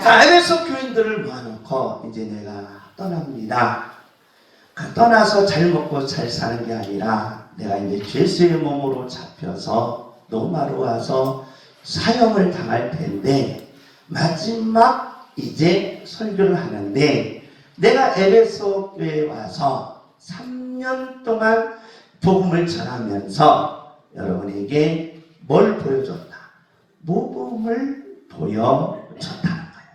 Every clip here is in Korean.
자, 에베소 교인들을 모아놓고 이제 내가 떠납니다. 그 떠나서 잘 먹고 잘 사는 게 아니라 내가 이제 죄수의 몸으로 잡혀서 로마로 와서 사형을 당할 텐데 마지막 이제 설교를 하는데 내가 에베소 교회에 와서 3년 동안 복음을 전하면서 여러분에게 뭘 보여줬다? 모범을 보여줬다는 거예요.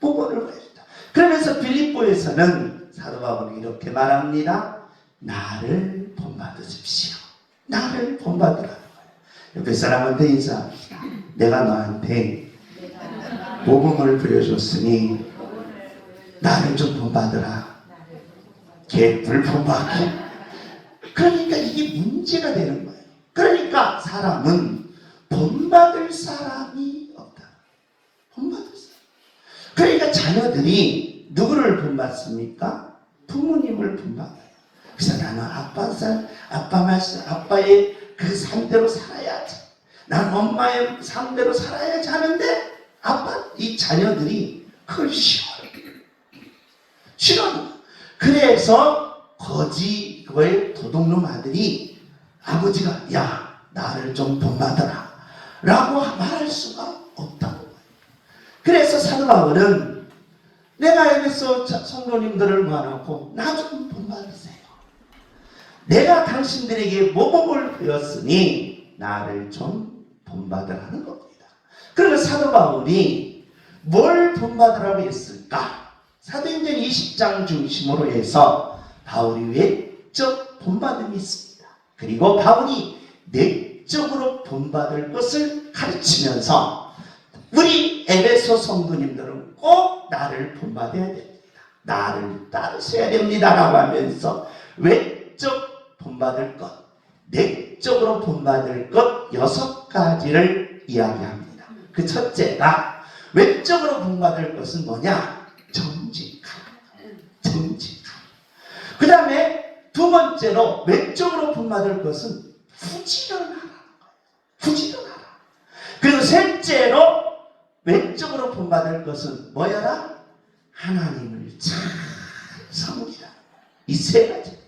모범을 보여줬다. 그러면서 빌립보에서는 사도 바울이 이렇게 말합니다. 나를 본받으십시오. 나를 본받으라는 거예요. 옆에 사람한테 인사합시다. 내가 너한테 모범을 보여줬으니 나를 좀 본받으라. 개 불본받기. 그러니까 이게 문제가 되는 거예요. 그러니까 사람은 본받을 사람이 없다. 본받을 사람. 그러니까 자녀들이 누구를 본받습니까? 부모님을 본받아요. 그래서 나는 아빠 살, 아빠 말씀, 아빠의 그 삶대로 살아야지. 난 엄마의 삶대로 살아야지 하는데 아빠, 이 자녀들이 그걸 싫어요. 싫어요. 그래서 거지 그거의 도둑놈 아들이 아버지가 야 나를 좀 본받아라 라고 말할 수가 없다고 그래서 사도 바울은 내가 자- 성도님들을 모아놓고 나 좀 본받으세요 내가 당신들에게 모범을 배웠으니 나를 좀 본받으라는 겁니다 그러면 사도 바울이 뭘 본받으라고 했을까 사도행전 20장 중심으로 해서 바울이 외적 본받음이 있습니다. 그리고 바울이 내적으로 본받을 것을 가르치면서 우리 에베소 성도님들은 꼭 나를 본받아야 됩니다. 나를 따르셔야 됩니다라고 하면서 외적 본받을 것, 내적으로 본받을 것 여섯 가지를 이야기합니다. 그 첫째가 외적으로 본받을 것은 뭐냐? 정직함. 정직함. 그 다음에 두 번째로 외적으로 본받을 것은 부지런하라는 거예요. 부지런하라. 그리고 셋째로 외적으로 본받을 것은 뭐야라? 하나님을 잘 섬기라. 이 세 가지.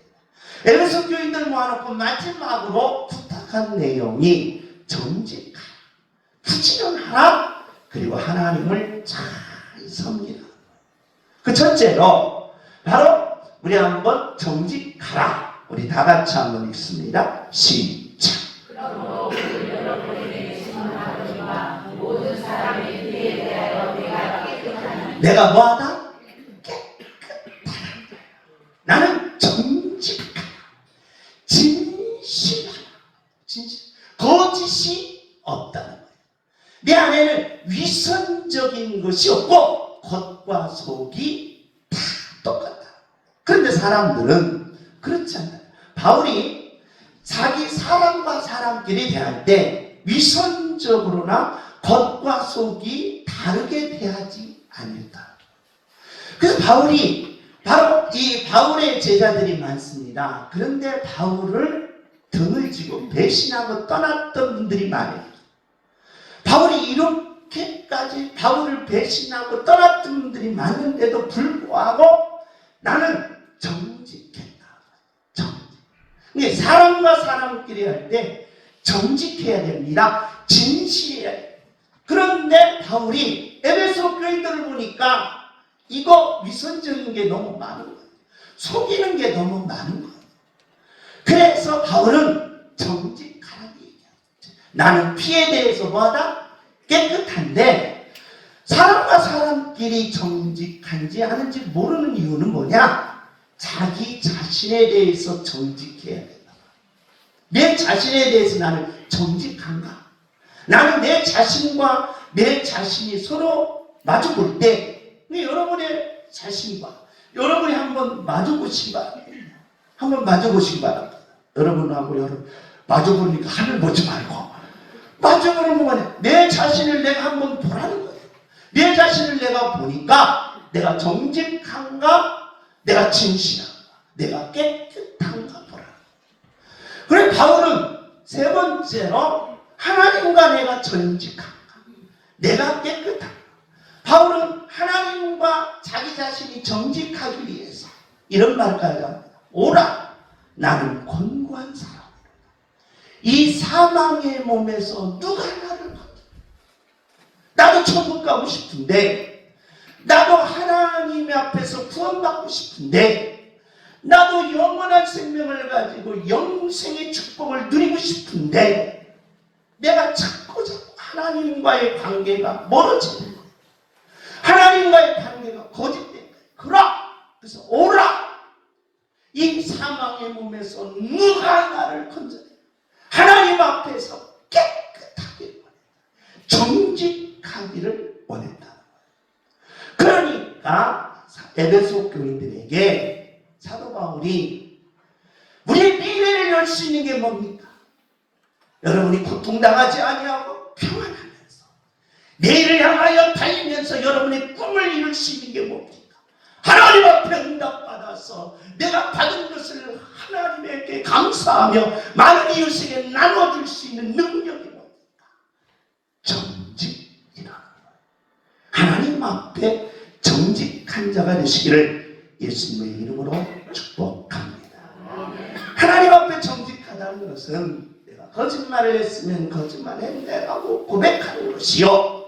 에베소 교인들 모아놓고 마지막으로 부탁한 내용이 정직 하라. 부지런하라. 그리고 하나님을 잘 섬기라. 그 첫째로 바로 우리 한번 정직하라. 우리 다 같이 한번 읽습니다. 시작. 그러므로 여러분에게 신하노니와 모든 사람의 피에 대하여 내가 깨끗하니 내가 뭐하다? 깨끗하다. 나는 정직하다. 진실하다. 진실. 거짓이 없다는 거예요. 내 안에는 위선적인 것이 없고 겉과 속이 다 똑같다. 그런데 사람들은 그렇지 않다. 바울이 자기 사람과 사람끼리 대할 때 위선적으로나 겉과 속이 다르게 대하지 않는다. 그래서 바울이 바로 이 바울의 제자들이 많습니다. 그런데 바울을 등을 지고 배신하고 떠났던 분들이 많아요. 바울이 이렇 게까지 바울을 배신하고 떠났던 분들이 많은데도 불구하고 나는 정직했다. 정직. 사람과 사람끼리 할 때 정직해야 됩니다. 진실해야 돼요. 그런데 바울이 에베소 교인들을 보니까 이거 위선적인 게 너무 많은 거예요. 속이는 게 너무 많은 거예요. 그래서 바울은 정직하라고 얘기하죠. 나는 피에 대해서 뭐하다? 깨끗한데 사람과 사람끼리 정직한지 아닌지 모르는 이유는 뭐냐? 자기 자신에 대해서 정직해야 된다. 내 자신에 대해서 나는 정직한가? 나는 내 자신과 내 자신이 서로 마주 볼 때, 여러분의 자신과 여러분이 한번 마주 보시기 바랍니다. 한번 마주 보시기 바랍니다. 여러분하고 여러분 마주 보니까 하늘 보지 말고 마주 보는 동안에 내 자신을 내가 한번 보라는 거예요. 내 자신을 내가 보니까 내가 정직한가? 내가 진실한가? 내가 깨끗한가 보라. 그래 바울은 세 번째로 하나님과 내가 정직한가? 내가 깨끗한가? 바울은 하나님과 자기 자신이 정직하기 위해서 이런 말까지 합니다. 오라 나는 권고한 사람 이 사망의 몸에서 누가 나를 건져? 나도 천국 가고 싶은데 나도 하나님 앞에서 구원받고 싶은데 나도 영원한 생명을 가지고 영생의 축복을 누리고 싶은데 내가 자꾸 자꾸 하나님과의 관계가 멀어지는 거야. 하나님과의 관계가 거짓된 거야. 그라 그래서 오라 이 사망의 몸에서 누가 나를 건져내 하나님 앞에서 깨끗하게. 정직하기를 원했다. 그러니까 에베소 교인들에게 사도 바울이 우리의 미래를 열 수 있는 게 뭡니까? 여러분이 고통당하지 아니하고 평안하면서 내일을 향하여 달리면서 여러분의 꿈을 이룰 수 있는 게 뭡니까? 하나님 앞에 응답받아서 내 감사하며 많은 이웃에게 나눠줄 수 있는 능력이 뭡니까? 정직이라는 거예요. 하나님 앞에 정직한 자가 되시기를 예수님의 이름으로 축복합니다. 하나님 앞에 정직하다는 것은 내가 거짓말을 했으면 거짓말했네라고 고백하는 것이요.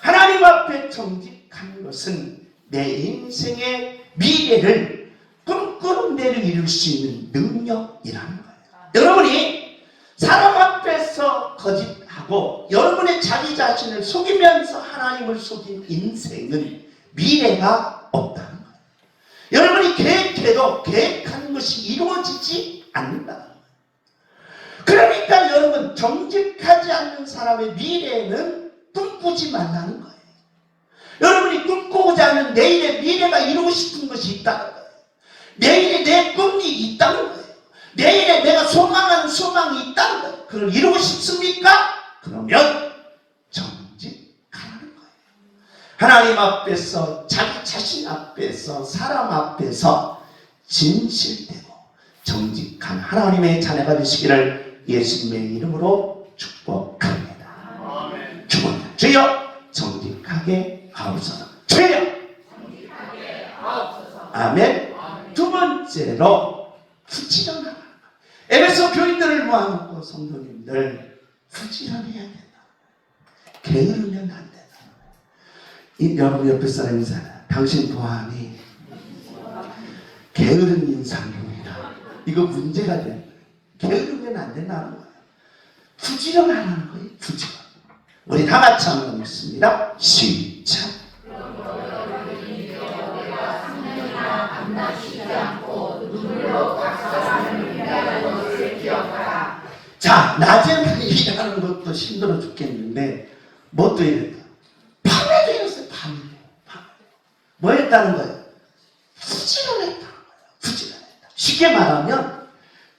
하나님 앞에 정직한 것은 내 인생의 미래를 대로 이룰 수 있는 능력이라는 거예요. 여러분이 사람 앞에서 거짓하고 여러분의 자기 자신을 속이면서 하나님을 속인 인생은 미래가 없다는 거예요. 여러분이 계획해도 계획한 것이 이루어지지 않는다는 거예요. 그러니까 여러분 정직하지 않는 사람의 미래는 꿈꾸지 말라는 거예요. 여러분이 꿈꾸고자 하는 내일의 미래가 이루고 싶은 것이 거예요. 내일에 내 꿈이 있다는 거예요. 내일에 내가 소망하는 소망이 있다는 거예요. 그걸 이루고 싶습니까? 그러면 정직하라는 거예요. 하나님 앞에서 자기 자신 앞에서 사람 앞에서 진실되고 정직한 하나님의 자녀가 되시기를 예수님의 이름으로 축복합니다. 축복합니다. 주여 정직하게 하옵소서. 주여 아멘. 두 번째로 부지런하라. 에베소 교인들을 모아놓고 성도님들 부지런해야 된다. 게으르면 안 된다. 이 여러분 옆에 사람 인사나 당신 보안이 게으른 인상입니다. 이거 문제가 돼. 게으르면 안 된다는 거예요. 부지런하라는 거예요. 부지런. 우리 다 같이 한번 읽습니다. 시작. 자, 낮에는 일하는 것도 힘들어 죽겠는데, 뭣도 이랬다. 밤에도 이랬어요, 밤에도. 밤에. 뭐 했다는 거예요? 부지런했다는 거예요. 부지런했다. 쉽게 말하면,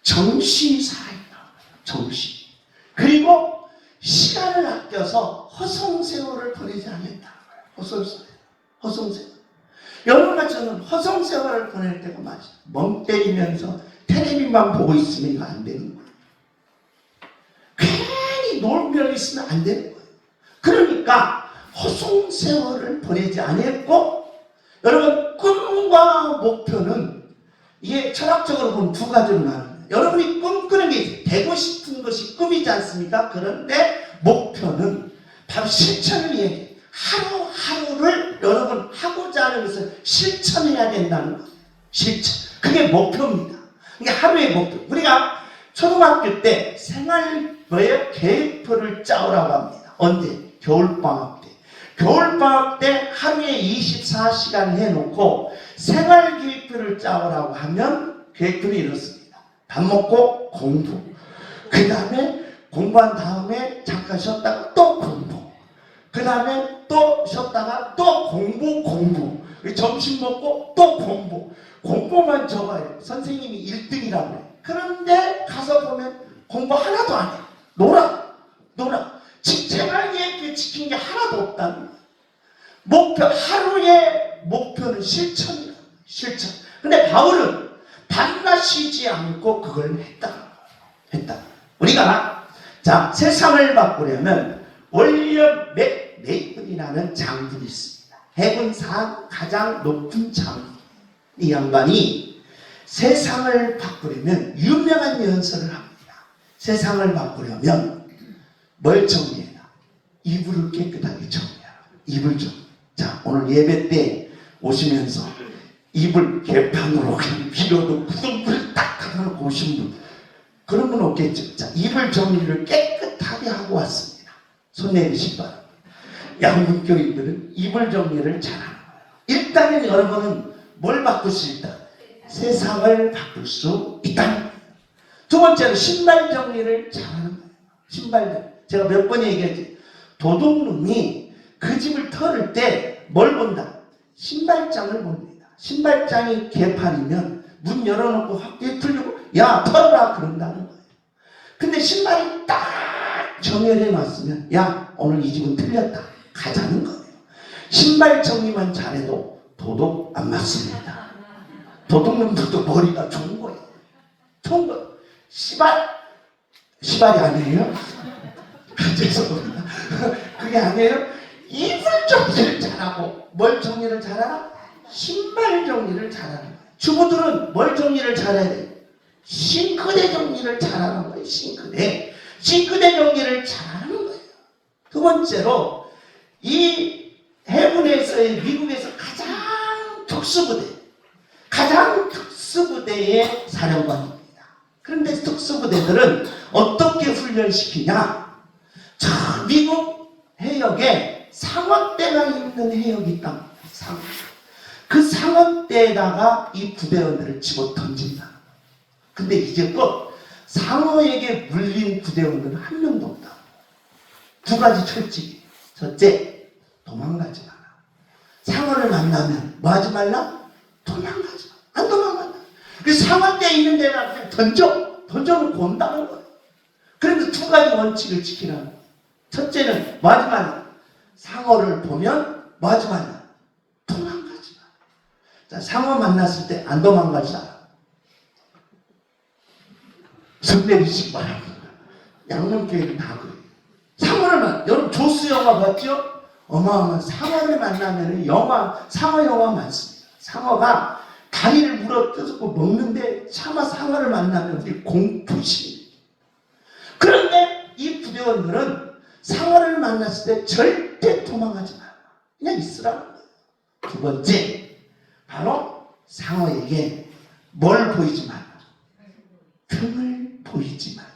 정신이 살아있다는 거예요. 정신. 그리고, 시간을 아껴서 허송세월을 보내지 않았다는 거예요. 허송세월. 허송세월. 여러분과 저는 허송세월을 보낼 때가 맞아요. 멍 때리면서 텔레비만 보고 있으면 안 되는 거예요. 놀며 있으면 안 되는 거예요. 그러니까 허송 세월을 보내지 않았고 여러분 꿈과 목표는 이게 철학적으로 보면 두 가지로 나눠요. 여러분이 꿈꾸는 게 되고 싶은 것이 꿈이지 않습니까? 그런데 목표는 바로 실천을 얘기해요. 하루하루를 여러분 하고자 하는 것을 실천해야 된다는 거예요. 실천. 그게 목표입니다. 이게 하루의 목표. 우리가 초등학교 때 생활 뭐예요? 계획표를 짜오라고 합니다. 언제? 겨울방학 때. 겨울방학 때 하루에 24시간 해놓고 생활 계획표를 짜오라고 하면 계획표는 이렇습니다. 밥 먹고 공부. 그 다음에 공부한 다음에 잠깐 쉬었다가 또 공부. 그 다음에 또 쉬었다가 또 공부, 공부. 점심 먹고 또 공부. 공부만 적어요. 선생님이 1등이라고 해요. 그런데 가서 보면 공부 하나도 안 해. 놀아. 놀아. 계획표 지킨 게 하나도 없다는. 목표, 하루의 목표는 실천이야. 실천. 근데 바울은 반나 쉬지 않고 그걸 했다. 했다. 우리가, 자, 세상을 바꾸려면 월리엄 맥, 메이플이라는 장군이 있습니다. 해군사 가장 높은 장군. 이 양반이 세상을 바꾸려면 유명한 연설을 합니다. 세상을 바꾸려면 뭘 정리해라? 이불을 깨끗하게 정리하라. 이불 좀. 자, 오늘 예배 때 오시면서 이불 개판으로 그냥 밀어놓고 구덩이를 딱 닫아놓고 오신 분. 그런 분 없겠죠. 자, 이불 정리를 깨끗하게 하고 왔습니다. 손 내리시기 바랍니다. 양문교인들은 이불 정리를 잘하는 거예요. 일단은 여러분은 뭘 바꿀 수 있다? 세상을 바꿀 수 거예요. 두 번째는 신발 정리를 잘하는 거예요. 신발 정리. 제가 몇 번 얘기했지. 도둑놈이 그 집을 털을 때 뭘 본다? 신발장을 봅니다. 신발장이 개판이면 문 열어놓고 확대 틀리고 야 털어라 그런다는 거예요. 근데 신발이 딱 정렬해 놨으면 야 오늘 이 집은 틀렸다 가자는 거예요. 신발 정리만 잘해도 도둑 안 맞습니다. 도둑놈들도 머리가 좋은 거예요. 좋은 거예요. 시발 시발이 아니에요? 죄송합니다. 그게 아니에요. 이불 정리를 잘하고 뭘 정리를 잘하나? 신발 정리를 잘하는 거예요. 주부들은 뭘 정리를 잘해야 돼요? 싱크대 정리를 잘하는 거예요. 싱크대. 싱크대 정리를 잘하는 거예요. 두 번째로 이 해군에서의 미국에서 특수부대, 가장 특수부대의 사령관입니다. 그런데 특수부대들은 어떻게 훈련시키냐? 저 미국 해역에 상어대가 있는 해역이 있다. 상어. 그 상어대에다가 이 부대원들을 집어 던진다. 근데 이제껏 상어에게 물린 부대원들은 한 명도 없다. 두 가지 철칙이. 첫째, 도망가지 마라. 상어를 만나면 뭐 하지 말라? 도망가지 마. 안 도망간다. 그 상어대에 있는 데다 그냥 던져. 던져놓고 온다는 거예요. 그래서 두 가지 원칙을 지키라는 거예요. 첫째는 뭐 하지 말라? 상어를 보면 뭐 하지 말라? 도망가지 마. 자, 상어 만났을 때 안 도망가지 않아. 손 내리시기 바랍니다. 양념교회는 다 그래요. 상어를 만, 여러분 조스 영화 봤죠? 어마어마한 상어를 만나면 영화, 상어 영화 많습니다. 상어가 다리를 물어 뜯고 먹는데 차마 상어를 만나면 우리 공포심. 그런데 이 부대원들은 상어를 만났을 때 절대 도망가지 마. 그냥 거예요. 두 번째, 바로 상어에게 뭘 보이지 마라. 등을 보이지 마라.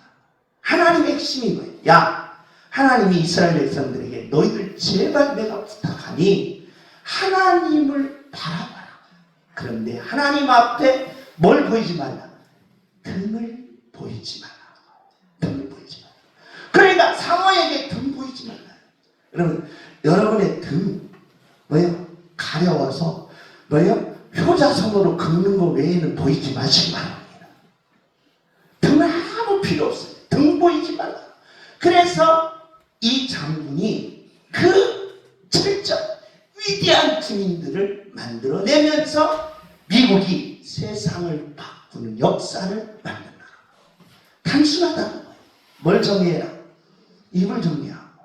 하나님의 핵심이 뭐예요? 야, 하나님이 이스라엘 백성들에게 너희들 제발 내가 부탁하니 하나님을 바라봐라. 그런데 하나님 앞에 뭘 보이지 말라? 등을 보이지 마라. 등을 보이지 마라. 그러니까 상어에게 등 보이지 말라. 여러분, 여러분의 등 뭐예요? 가려워서 뭐예요? 효자성으로 긁는 거 외에는 보이지 마시기 바랍니다. 등은 아무 필요 없어요. 등 보이지 말라. 그래서 이 장군이 그 철저 위대한 군인들을 만들어내면서 미국이 세상을 바꾸는 역사를 만든다. 단순하다는 거예요. 뭘 정리해라? 입을 정리하고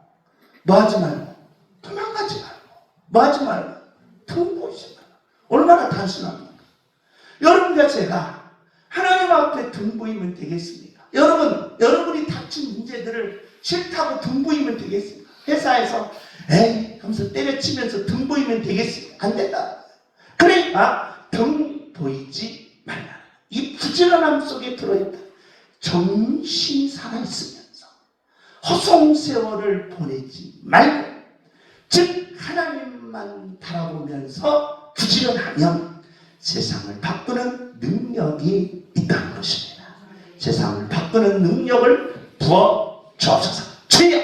뭐 하지 말고 도망가지 말고 뭐 하지 말고 등 보이지 말고 얼마나 단순합니까? 여러분과 제가 하나님 앞에 등 보이면 되겠습니까? 여러분, 여러분이 닥친 문제들을 싫다고 등 보이면 되겠습니까? 회사에서 에이 하면서 때려치면서 등 보이면 되겠습니까? 안 된다. 그러니까 등 보이지 말라. 이 부지런함 속에 들어있다. 정신이 살아있으면서 허송세월을 보내지 말고 즉 하나님만 바라보면서 부지런하면 세상을 바꾸는 능력이 있다는 것입니다. 세상을 바꾸는 능력을 부어 주옵소서. 주여.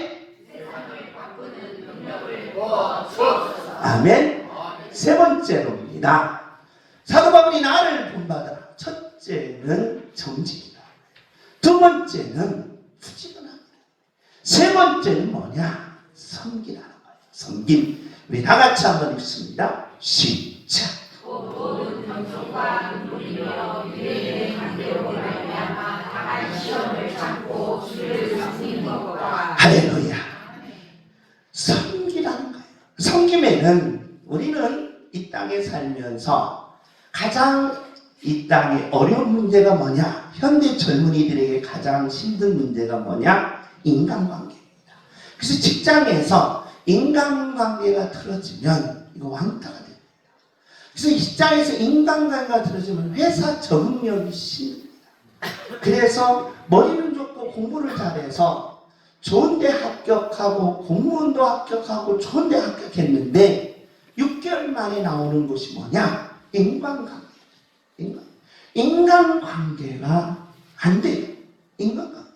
아멘. 세 번째로입니다. 사도 바울이 나를 본받아라. 첫째는 정직이다. 두 번째는 부지런함이다. 세 번째는 뭐냐? 섬기라는 거예요. 섬김. 우리 다 같이 한번 읽습니다. 시작. 할렐루야. 섬기라는 거예요. 섬김에는 우리는 이 땅에 살면서 가장 이 땅의 어려운 문제가 뭐냐? 현대 젊은이들에게 가장 힘든 문제가 뭐냐? 인간관계입니다. 그래서 직장에서 인간관계가 틀어지면 이거 왕따가 됩니다. 그래서 직장에서 인간관계가 틀어지면 회사 적응력이 심합니다. 그래서 머리는 좋고 공부를 잘해서 좋은데 합격하고 공무원도 합격하고 좋은데 합격했는데 6개월 만에 나오는 것이 뭐냐? 인간관계. 인간. 인간관계가 안 돼요. 인간관계.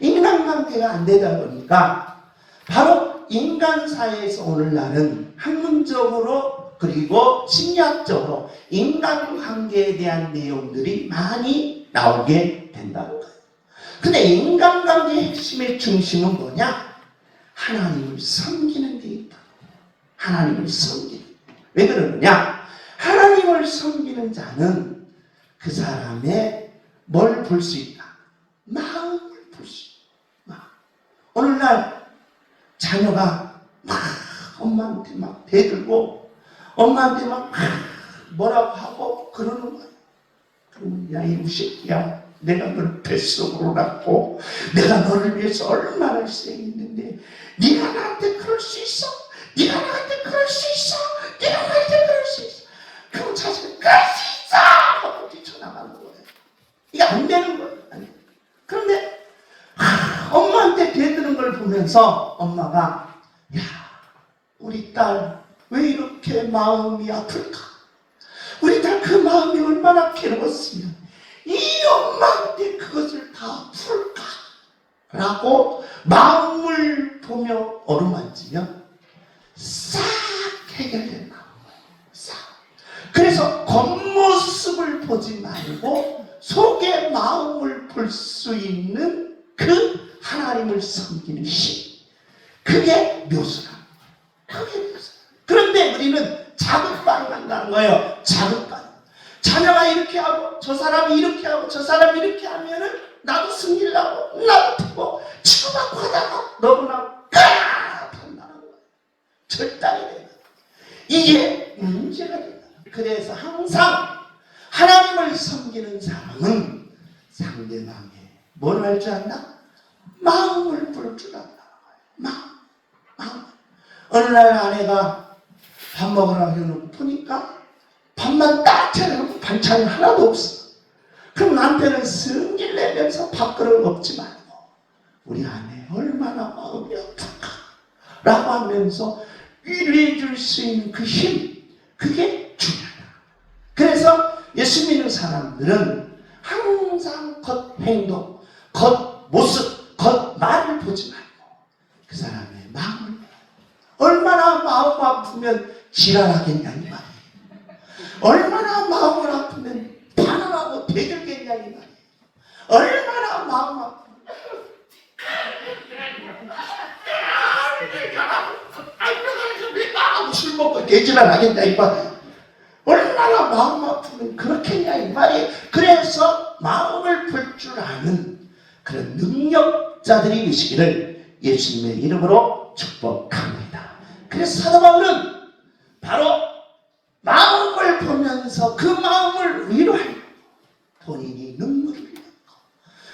인간관계가 안 되다 보니까 바로 인간사회에서 오늘날은 학문적으로 그리고 심리학적으로 인간관계에 대한 내용들이 많이 나오게 된다는 거예요. 근데 인간관계의 핵심의 중심은 뭐냐? 하나님을 섬기는 데 있다. 하나님을 섬기는. 왜 그러느냐? 하나님을 섬기는 자는 그 사람의 뭘 볼 수 있다? 마음을 볼 수 있다. 마음. 오늘날 자녀가 막 엄마한테 막 대들고 엄마한테 막 뭐라고 하고 그러는 거야. 야, 이 새끼야. 내가 너를 뱃속으로 낳고 내가 너를 위해서 얼마나 희생했는데 네가 나한테 그럴 수 있어? 네가 나한테 그럴 수 있어? 네가 나한테 그럴 수 있어? 그럼 자식은 그럴 수 있어! 하고 뛰쳐나가는 거예요. 이게 안 되는 거예요. 아니. 그런데 하, 엄마한테 대드는 걸 보면서 엄마가 야 우리 딸 왜 이렇게 마음이 아플까? 우리 딸 그 마음이 얼마나 괴로웠으면 이 엄마한테 그것을 다 풀까? 라고 마음을 보며 어루만지면 싹 해결된다. 싹. 그래서 겉모습을 보지 말고 속의 마음을 볼 수 있는 그 하나님을 섬기는 힘. 그게 묘수라. 그게 묘수. 그런데 우리는 자극반을 한다는 거예요. 자극반. 자녀가 이렇게 하고 저 사람이 이렇게 하고 저 사람이 이렇게 하면은 나도 승리라고 나도 피고 치고받고 하다가 너무나 까판다는 거예요. 절단이 되는 이게 문제가 된다. 그래서 항상 하나님을 섬기는 사람은 상대방의 뭘 할 줄 안다? 마음을 볼 줄 안다. 마음, 마음. 어느 날 아내가 밥 먹으라고 해놓고 보니까 밥만 딱 차려놓고 반찬이 하나도 없어. 그럼 남편은 승질 내면서 밥그릇 먹지 말고 우리 아내 얼마나 마음이 아플까 라고 하면서 위로해 줄 수 있는 그 힘, 그게 중요하다. 그래서 예수 믿는 사람들은 항상 겉 행동, 겉 모습, 겉 말을 보지 말고 그 사람의 마음을 얼마나 마음 아프면 지랄하겠냐 이 말이에요. 얼마나 마음을 아프면 반항하고 대들겠냐 이 말이에요. 얼마나 마음 아프면 술 먹고 개지랄 하겠냐 이 말이에요. 얼마나 마음 아프면 그렇겠냐 이 말이에요. 그래서 마음을 풀 줄 아는 그런 능력자들이 계시기를 예수님의 이름으로 축복합니다. 그래서 사도 바울은 바로 마음 을 보면서 그 마음을 위로하려 본인이 눈물을 흘렸고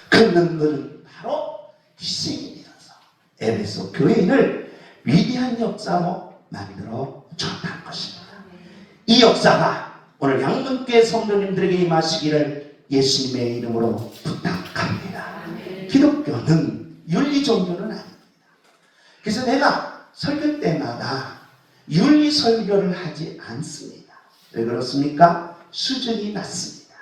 그 눈물은 바로 희생이 되어서 에베소 교회인을 위대한 역사로 만들어 줬다는 것입니다. 이 역사가 오늘 양문교회 성도님들에게 임하시기를 예수님의 이름으로 부탁합니다. 기독교는 윤리 종교는 아닙니다. 그래서 내가 설교 때마다 윤리 설교를 하지 않습니다. 왜 그렇습니까? 수준이 낮습니다.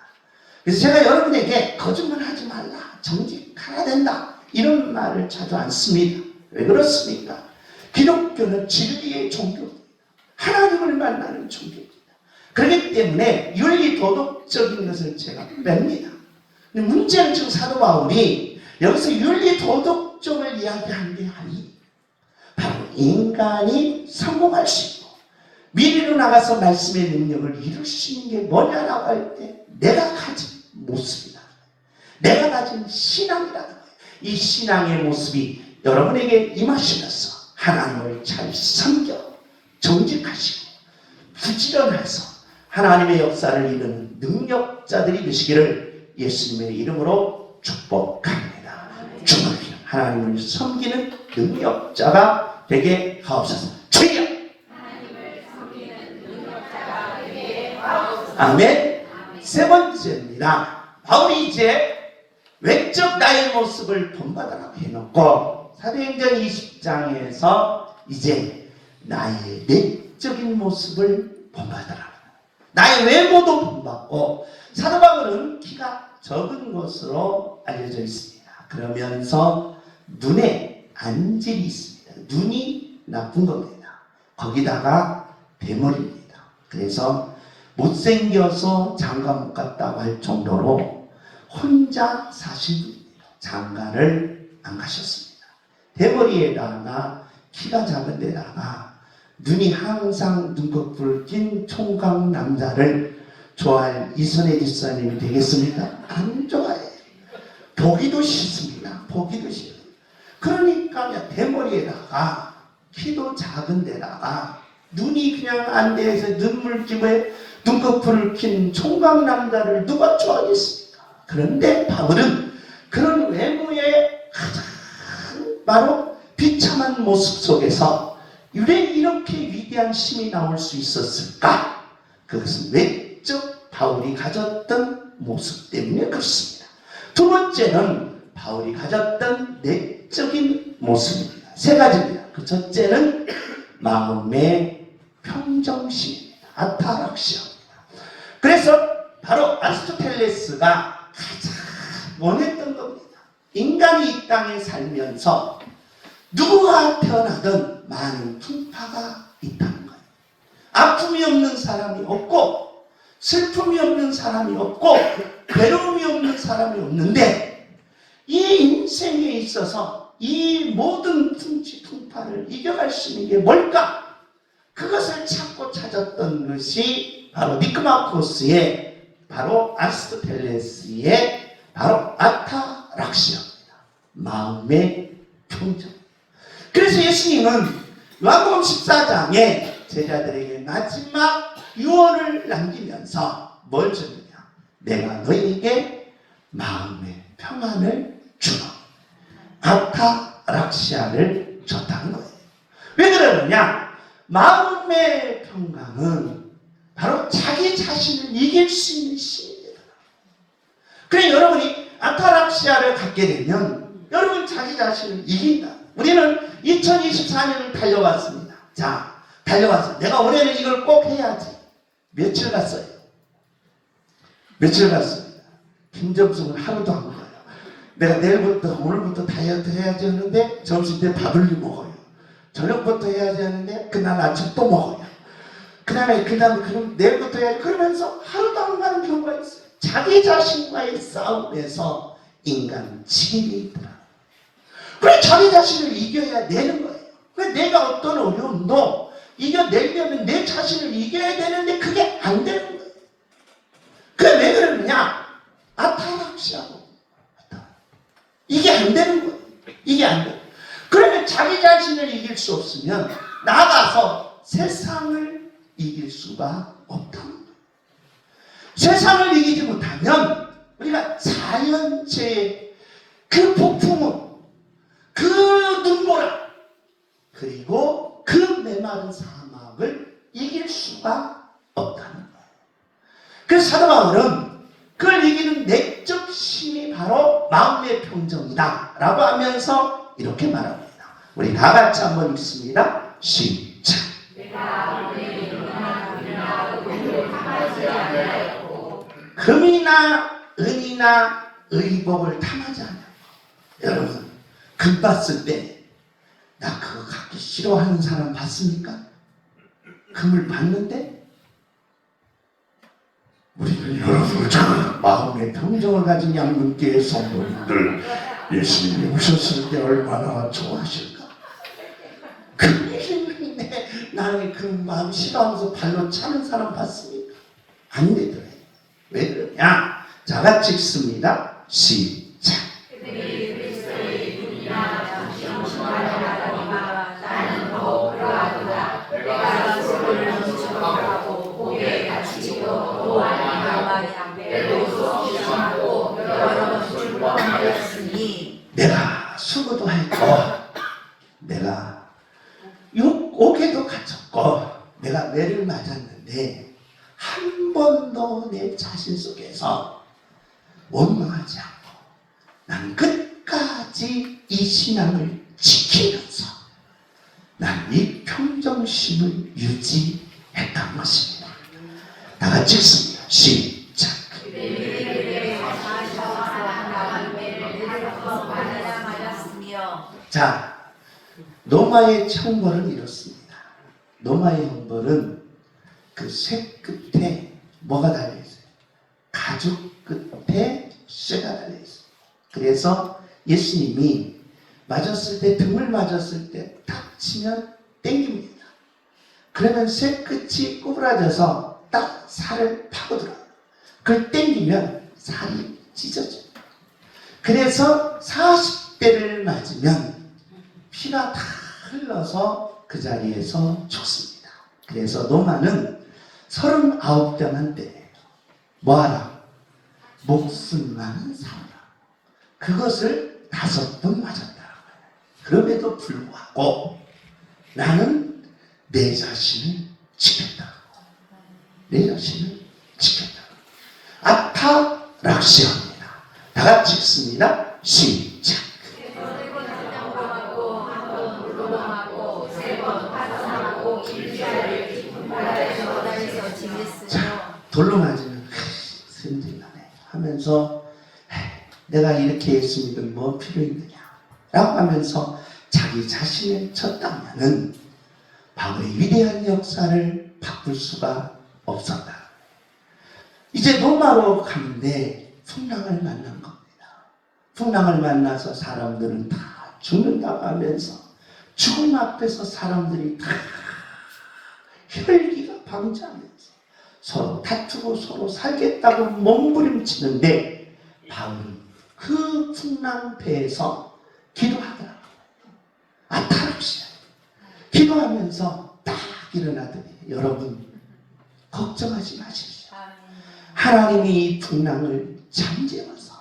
그래서 제가 여러분에게 거짓말 하지 말라, 정직해야 된다 이런 말을 자주 안 씁니다. 왜 그렇습니까? 기독교는 진리의 종교입니다. 하나님을 만나는 종교입니다. 그렇기 때문에 윤리 도덕적인 것을 제가 뺍니다. 근데 문제는 지금 사도 바울이 여기서 윤리 도덕적을 이야기하는 게 아니 바로 인간이 성공할 수 있고 미리로 나가서 말씀의 능력을 있는 게 뭐냐라고 할 때 내가 가진 모습이다. 내가 가진 신앙이라는 거예요. 이 신앙의 모습이 여러분에게 임하시면서 하나님을 잘 섬겨 정직하시고 부지런해서 하나님의 역사를 이루는 능력자들이 되시기를 예수님의 이름으로 축복합니다. 주님 하나님을 섬기는 능력자가 되게 하옵소서. 주여! 아멘. 세 번째입니다. 바울이 이제 외적 나의 모습을 본받으라고 해놓고 사도행전 20장에서 이제 나의 내적인 모습을 본받으라. 나의 외모도 본받고 사도 바울은 키가 적은 것으로 알려져 있습니다. 그러면서 눈에 안질이 있습니다. 눈이 나쁜 겁니다. 거기다가 대머리입니다. 그래서 못생겨서 장가 못 갔다고 할 정도로 혼자 사신. 장가를 안 가셨습니다. 대머리에다가 키가 작은 데다가 눈이 항상 눈꺼풀 낀 총각 남자를 좋아할 이선혜 집사님이 되겠습니까? 안 좋아해요. 보기도 싫습니다. 보기도 싫어요. 그러니까 대머리에다가 키도 작은 데다가 눈이 그냥 안 돼서 눈물집에 눈꺼풀을 낀 총각 남자를 누가 좋아하겠습니까? 그런데 바울은 그런 외모의 가장 바로 비참한 모습 속에서 왜 이렇게 위대한 힘이 나올 수 있었을까? 그것은 외적 바울이 가졌던 모습 때문에 그렇습니다. 두 번째는 바울이 가졌던 내적인 모습입니다. 세 가지입니다. 그 첫째는 마음의 평정심입니다. 아타락시아입니다. 그래서 바로 아리스토텔레스가 가장 원했던 겁니다. 인간이 이 땅에 살면서 누구가 태어나든 많은 풍파가 있다는 거예요. 아픔이 없는 사람이 없고 슬픔이 없는 사람이 없고 괴로움이 없는 사람이 없는데 이 인생에 있어서 이 모든 풍치 풍파를 이겨갈 수 있는 게 뭘까? 그것을 찾고 찾았던 것이 바로 니크마코스의 바로 아리스토텔레스의 바로 아타락시아입니다. 마음의 평정. 그래서 예수님은 요한복음 14장에 제자들에게 마지막 유언을 남기면서 뭘 주느냐? 내가 너희에게 마음의 평안을 주노. 아타락시아를 줬다는 거예요. 왜 그러느냐? 마음의 평강은 바로 자기 자신을 이길 수 있는 힘입니다. 그래 여러분이 아타락시아를 갖게 되면 여러분 자기 자신을 이긴다. 우리는 2024년을 달려왔습니다. 자, 달려왔어. 내가 올해는 이걸 꼭 해야지. 며칠 갔어요? 며칠 갔습니다. 김정숙은 하루도 안 먹어요. 내가 내일부터 오늘부터 다이어트 해야지 하는데 점심 때 밥을 먹어요. 저녁부터 해야지 하는데 그날 아침 또 먹어요. 그 다음에 그 다음에 그럼 내일부터 해야지 그러면서 하루도 안 가는 경우가 있어요. 자기 자신과의 싸움에서 인간은 지게 있더라. 그래 자기 자신을 이겨야 되는 거예요. 그래 내가 어떤 어려움도 이겨내려면 내 자신을 이겨야 되는데 그게 안 되는 거예요. 그래 왜 그러느냐? 아타락시하고 이게 안 되는 거예요. 이게 안 돼. 그러면 자기 자신을 이길 수 없으면 나가서 세상을 이길 수가 거예요. 세상을 이기지 못하면 우리가 자연체의 그 폭풍은 그 눈보라 그리고 그 메마른 사막을 이길 수가 없다는 거예요. 그래서 사도 바울은 그걸 이기는 내적 힘이 바로 마음의 평정이다 라고 하면서 이렇게 말합니다. 우리 다 같이 한번 읽습니다. 시작. 금이나 은이나 의복을 탐하지 않냐고. 여러분, 금 봤을 때, 나 그거 갖기 싫어하는 사람 봤습니까? 금을 봤는데, 우리는 여러분, 저 마음의 평정을 가진 양분교의 성도님들, 예수님이 오셨을 때 얼마나 좋아하실까? 금이 있는데, 나는 그 마음 싫어하면서 발로 차는 사람 봤습니 까? 안 되더래. 왜 그러냐? 자, 같이 읽습니다. 시작. 그들이 그리스도의 눈이나 정신하려니와 나는 더욱 그러하도다 내가 소리를 주목하고 고개 다치고 또 아니하마 내도 수고하고 여러 번 출범하였으니 내가 수고도 했고, 내가 욕, 옥에도 갇혔고, 내가 매를 맞았는데, 한 번도 내 자신 속에서 원망하지 않고, 난 끝까지 이 신앙을 지키면서, 난 이 평정심을 유지했던 것입니다. 다 같이 읽습니다. 시작. 그들에게 사셔서 나간 매를 일곱 만이나 맞았으며 자, 노마의 형벌은 이렇습니다. 노마의 형벌은 그 쇠 끝에 뭐가 달려있어요? 가죽 끝에 쇠가 달려있어요. 그래서 예수님이 맞았을 때, 등을 맞았을 때딱 치면 땡깁니다. 그러면 쇠 끝이 구부라져서 딱 살을 파고들어요. 그걸 땡기면 살이 찢어져요. 그래서 40대를 맞으면 피가 다 흘러서 그 자리에서 죽습니다. 그래서 노마는 39대만 때예요. 뭐하라? 목숨만 살아라. 그것을 다섯 번 거예요. 그럼에도 불구하고 나는 내 자신을 지켰다. 내 자신을 지켰다. 아타락시아입니다. 다 같이 읽습니다. 시작. 돌로 맞으면 힘들나네 하면서 내가 이렇게 예수님을 뭐 필요 있느냐 라고 하면서 자기 자신을 쳤다면은 바울의 위대한 역사를 바꿀 수가 없었다. 이제 로마로 가는데 풍랑을 만난 겁니다. 풍랑을 만나서 사람들은 다 죽는다고 하면서 죽음 앞에서 사람들이 다 혈기가 방지하면서 서로 다투고 서로 살겠다고 몸부림치는데 바울은 그 풍랑 배에서 기도하더라고요. 아타락시아. 기도하면서 딱 일어나더니 여러분 걱정하지 마십시오. 하나님이 이 풍랑을 잠재워서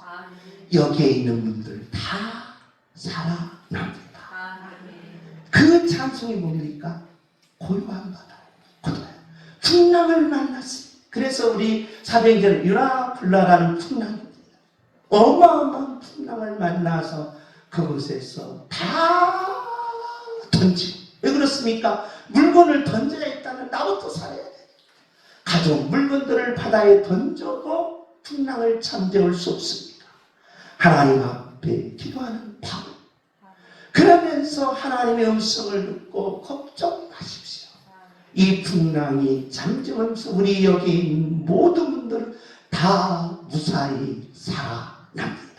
여기에 있는 분들 다 살아납니다. 그 찬송이 뭡니까? 고요한 바다. 풍랑을 만났습니다. 그래서 우리 사도행전 유라굴라라는 풍랑입니다. 어마어마한 풍랑을 만나서 그곳에서 다 던지고. 왜 그렇습니까? 물건을 던져야 했다면 나부터 살아야 돼. 가족 물건들을 바다에 던져도 풍랑을 잠재울 수 없습니다. 하나님 앞에 기도하는 바울. 그러면서 하나님의 음성을 듣고 걱정. 이 풍랑이 잠재우면서 우리 여기 모든 분들 다 무사히 살아납니다.